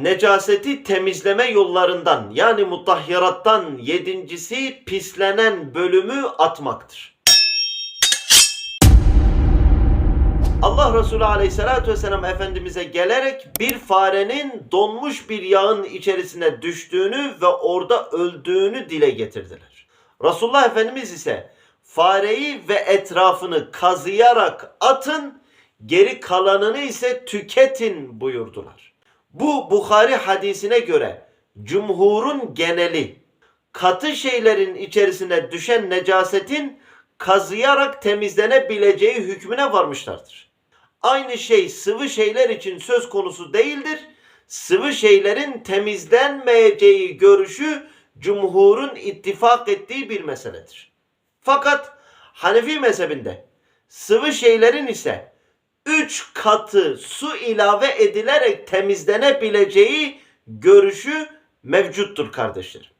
Necaseti temizleme yollarından yani mutahhirattan yedincisi pislenen bölümü atmaktır. Allah Resulü Aleyhisselatü Vesselam Efendimiz'e gelerek bir farenin donmuş bir yağın içerisine düştüğünü ve orada öldüğünü dile getirdiler. Resulullah Efendimiz ise fareyi ve etrafını kazıyarak atın, geri kalanını ise tüketin buyurdular. Bu Bukhari hadisine göre cumhurun geneli katı şeylerin içerisine düşen necasetin kazıyarak temizlenebileceği hükmüne varmışlardır. Aynı şey sıvı şeyler için söz konusu değildir. Sıvı şeylerin temizlenmeyeceği görüşü cumhurun ittifak ettiği bir meseledir. Fakat Hanefi mezhebinde sıvı şeylerin ise üç katı su ilave edilerek temizlenebileceği görüşü mevcuttur kardeşlerim.